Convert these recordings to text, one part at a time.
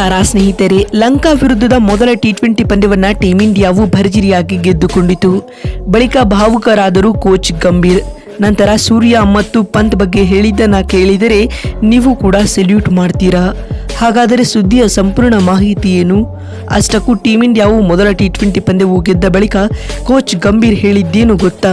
ನಮಸ್ಕಾರ ಸ್ನೇಹಿತರೆ, ಲಂಕಾ ವಿರುದ್ಧದ ಮೊದಲ ಟಿ ಟ್ವೆಂಟಿ ಪಂದ್ಯವನ್ನು ಟೀಂ ಇಂಡಿಯಾವು ಭರ್ಜರಿಯಾಗಿ ಗೆದ್ದುಕೊಂಡಿತು. ಬಳಿಕ ಭಾವುಕರಾದರು ಕೋಚ್ ಗಂಭೀರ್. ನಂತರ ಸೂರ್ಯ ಮತ್ತು ಪಂತ್ ಬಗ್ಗೆ ಹೇಳಿದ್ದನ್ನು ಕೇಳಿದರೆ ನೀವು ಕೂಡ ಸೆಲ್ಯೂಟ್ ಮಾಡ್ತೀರಾ? ಹಾಗಾದರೆ ಸುದ್ದಿಯ ಸಂಪೂರ್ಣ ಮಾಹಿತಿ ಏನು? ಅಷ್ಟಕ್ಕೂ ಟೀಂ ಇಂಡಿಯಾವು ಮೊದಲ ಟಿ ಟ್ವೆಂಟಿ ಪಂದ್ಯವು ಗೆದ್ದ ಬಳಿಕ ಕೋಚ್ ಗಂಭೀರ್ ಹೇಳಿದ್ದೇನು ಗೊತ್ತಾ?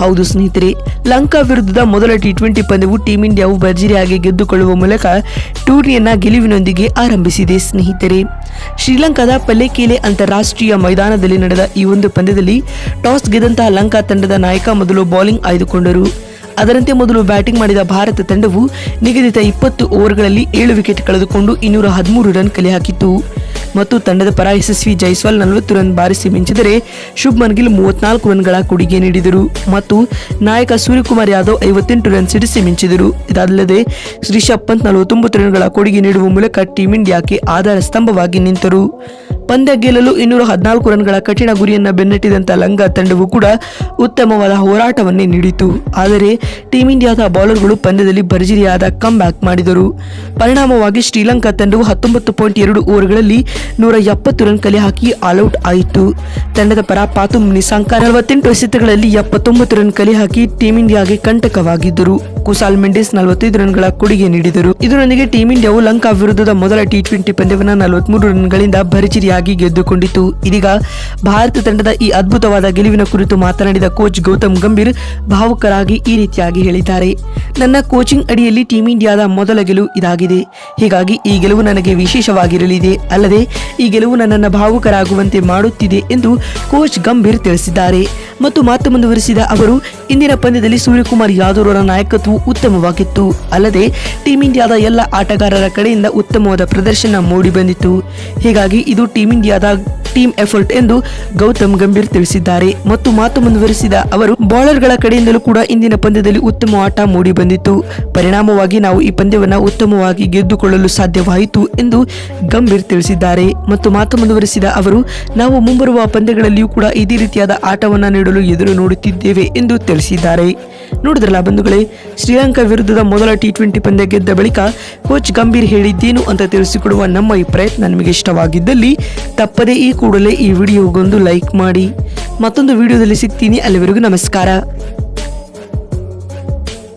ಹೌದು ಸ್ನೇಹಿತರೆ, ಲಂಕಾ ವಿರುದ್ಧದ ಮೊದಲ ಟಿ ಟ್ವೆಂಟಿ ಪಂದ್ಯವು ಟೀಂ ಇಂಡಿಯಾವು ಭರ್ಜರಿಯಾಗಿ ಗೆದ್ದುಕೊಳ್ಳುವ ಮೂಲಕ ಟೂರ್ನಿಯನ್ನ ಗೆಲುವಿನೊಂದಿಗೆ ಆರಂಭಿಸಿದೆ ಸ್ನೇಹಿತರೆ. ಶ್ರೀಲಂಕಾದ ಪಲ್ಲೆಕೇಲೆ ಅಂತಾರಾಷ್ಟ್ರೀಯ ಮೈದಾನದಲ್ಲಿ ನಡೆದ ಈ ಒಂದು ಪಂದ್ಯದಲ್ಲಿ ಟಾಸ್ ಗೆದ್ದಂತಹ ಲಂಕಾ ತಂಡದ ನಾಯಕ ಮೊದಲು ಬೌಲಿಂಗ್ ಆಯ್ದುಕೊಂಡರು. ಅದರಂತೆ ಮೊದಲು ಬ್ಯಾಟಿಂಗ್ ಮಾಡಿದ ಭಾರತ ತಂಡವು ನಿಗದಿತ ಇಪ್ಪತ್ತು ಓವರ್ಗಳಲ್ಲಿ ಏಳು ವಿಕೆಟ್ ಕಳೆದುಕೊಂಡು ಇನ್ನೂರ ಹದಿಮೂರು ರನ್ ಕಲೆ ಹಾಕಿತು ಮತ್ತು ತಂಡದ ಪರ ಯಶಸ್ವಿ ಜೈಸ್ವಾಲ್ ನಲವತ್ತು ರನ್ ಬಾರಿಸಿ ಮಿಂಚಿದರೆ ಶುಭ್ಮನ್ ಗಿಲ್ ಮೂವತ್ನಾಲ್ಕು ರನ್ಗಳ ಕೊಡುಗೆ ನೀಡಿದರು. ಮತ್ತು ನಾಯಕ ಸೂರ್ಯಕುಮಾರ್ ಯಾದವ್ ಐವತ್ತೆಂಟು ರನ್ ಸಿಡಿಸಿ ಮಿಂಚಿದರು. ಇದಲ್ಲದೆ ಶ್ರೀಶಪ್ಪಂತ್ ಪಂತ್ ನಲವತ್ತೊಂಬತ್ತು ರನ್ಗಳ ಕೊಡುಗೆ ನೀಡುವ ಮೂಲಕ ಟೀಂ ಇಂಡಿಯಾಕ್ಕೆ ಆಧಾರ ಸ್ತಂಭವಾಗಿ ನಿಂತರು. ಪಂದ್ಯ ಗೆಲ್ಲಲು ಇನ್ನೂರ ಹದಿನಾಲ್ಕು ರನ್ಗಳ ಕಠಿಣ ಗುರಿಯನ್ನು ಬೆನ್ನಟ್ಟಿದಂತ ಲಂಗಾ ತಂಡವು ಕೂಡ ಉತ್ತಮವಾದ ಹೋರಾಟವನ್ನೇ ನೀಡಿತು. ಆದರೆ ಟೀಂ ಇಂಡಿಯಾದ ಬೌಲರ್ಗಳು ಪಂದ್ಯದಲ್ಲಿ ಭರ್ಜರಿಯಾದ ಕಮ್ ಬ್ಯಾಕ್ ಮಾಡಿದರು. ಪರಿಣಾಮವಾಗಿ ಶ್ರೀಲಂಕಾ ತಂಡವು ಹತ್ತೊಂಬತ್ತು ಪಾಯಿಂಟ್ ಎರಡು ಓವರ್ಗಳಲ್ಲಿ ನೂರ ಎಪ್ಪತ್ತು ರನ್ ಕಲೆ ಹಾಕಿ ಆಲ್ಔಟ್ ಆಯಿತು. ತಂಡದ ಪರ ಪಾತು ನಿಸಾಂಕ ನಲವತ್ತೆಂಟು ಎಸೆತಗಳಲ್ಲಿ ಎಪ್ಪತ್ತೊಂಬತ್ತು ರನ್ ಕಲೆ ಹಾಕಿ ಟೀಂ ಇಂಡಿಯಾಗೆ ಕಂಟಕವಾಗಿದ್ದರು. ಕುಸಾಲ್ ಮೆಂಡಿಸ್ ನಲವತ್ತೈದು ರನ್ಗಳ ಕೊಡುಗೆ ನೀಡಿದರು. ಇದರೊಂದಿಗೆ ಟೀಂ ಇಂಡಿಯಾವು ಲಂಕಾ ವಿರುದ್ಧದ ಮೊದಲ ಟಿ ಟ್ವೆಂಟಿ ಪಂದ್ಯವನ್ನು ನಲವತ್ಮೂರು ರನ್ಗಳಿಂದ ಭರ್ಜರಿಯಾಗಿ ಗೆದ್ದುಕೊಂಡಿತು. ಇದೀಗ ಭಾರತ ತಂಡದ ಈ ಅದ್ಭುತವಾದ ಗೆಲುವಿನ ಕುರಿತು ಮಾತನಾಡಿದ ಕೋಚ್ ಗೌತಮ್ ಗಂಭೀರ್ ಭಾವುಕರಾಗಿ ಈ ರೀತಿಯಾಗಿ ಹೇಳಿದ್ದಾರೆ. ನನ್ನ ಕೋಚಿಂಗ್ ಅಡಿಯಲ್ಲಿ ಟೀಂ ಇಂಡಿಯಾದ ಮೊದಲ ಗೆಲುವು ಇದಾಗಿದೆ. ಹೀಗಾಗಿ ಈ ಗೆಲುವು ನನಗೆ ವಿಶೇಷವಾಗಿರಲಿದೆ. ಅಲ್ಲದೆ ಈ ಗೆಲುವು ನನ್ನನ್ನು ಭಾವುಕರಾಗುವಂತೆ ಮಾಡುತ್ತಿದೆ ಎಂದು ಕೋಚ್ ಗಂಭೀರ್ ತಿಳಿಸಿದ್ದಾರೆ. ಮತ್ತು ಮಾತು ಮುಂದುವರಿಸಿದ ಅವರು, ಇಂದಿನ ಪಂದ್ಯದಲ್ಲಿ ಸೂರ್ಯಕುಮಾರ್ ಯಾದವ್ ಅವರ ನಾಯಕತ್ವವು ಉತ್ತಮವಾಗಿತ್ತು. ಅಲ್ಲದೆ ಟೀಂ ಇಂಡಿಯಾದ ಎಲ್ಲ ಆಟಗಾರರ ಕಡೆಯಿಂದ ಉತ್ತಮವಾದ ಪ್ರದರ್ಶನ ಮೂಡಿಬಂದಿತ್ತು. ಹೀಗಾಗಿ ಇದು ಟೀಂ ಇಂಡಿಯಾದ ಟೀಮ್ ಎಫರ್ಟ್ ಎಂದು ಗೌತಮ್ ಗಂಭೀರ್ ತಿಳಿಸಿದ್ದಾರೆ. ಮತ್ತು ಮಾತು ಮುಂದುವರಿಸಿದ ಅವರು, ಬೌಲರ್ಗಳ ಕಡೆಯಿಂದಲೂ ಕೂಡ ಇಂದಿನ ಪಂದ್ಯದಲ್ಲಿ ಉತ್ತಮ ಆಟ ಮೂಡಿ ಬಂದಿತ್ತು. ಪರಿಣಾಮವಾಗಿ ನಾವು ಈ ಪಂದ್ಯವನ್ನು ಉತ್ತಮವಾಗಿ ಗೆದ್ದುಕೊಳ್ಳಲು ಸಾಧ್ಯವಾಯಿತು ಎಂದು ಗಂಭೀರ್ ತಿಳಿಸಿದ್ದಾರೆ. ಮತ್ತು ಮಾತು ಮುಂದುವರಿಸಿದ ಅವರು, ನಾವು ಮುಂಬರುವ ಪಂದ್ಯಗಳಲ್ಲಿಯೂ ಕೂಡ ಇದೇ ರೀತಿಯಾದ ಆಟವನ್ನು ನೀಡಲು ಎದುರು ನೋಡುತ್ತಿದ್ದೇವೆ ಎಂದು ತಿಳಿಸಿದ್ದಾರೆ. ನೋಡಿದ್ರಲ್ಲ ಬಂಧುಗಳೇ, ಶ್ರೀಲಂಕಾ ವಿರುದ್ಧದ ಮೊದಲ ಟಿ ಟ್ವೆಂಟಿ ಪಂದ್ಯ ಗೆದ್ದ ಬಳಿಕ ಕೋಚ್ ಗಂಭೀರ್ ಹೇಳಿದ್ದೇನು ಅಂತ ತಿಳಿಸಿಕೊಡುವ ನಮ್ಮ ಈ ಪ್ರಯತ್ನ ನಿಮಗೆ ಇಷ್ಟವಾಗಿದ್ದಲ್ಲಿ ತಪ್ಪದೇ ಈ ಕೂಡಲೇ ಈ ವಿಡಿಯೋಗೊಂದು ಲೈಕ್ ಮಾಡಿ ಮತ್ತೊಂದು ವಿಡಿಯೋದಲ್ಲಿ ಸಿಗ್ತೀನಿ. ಅಲ್ಲಿವರೆಗೂ ನಮಸ್ಕಾರ.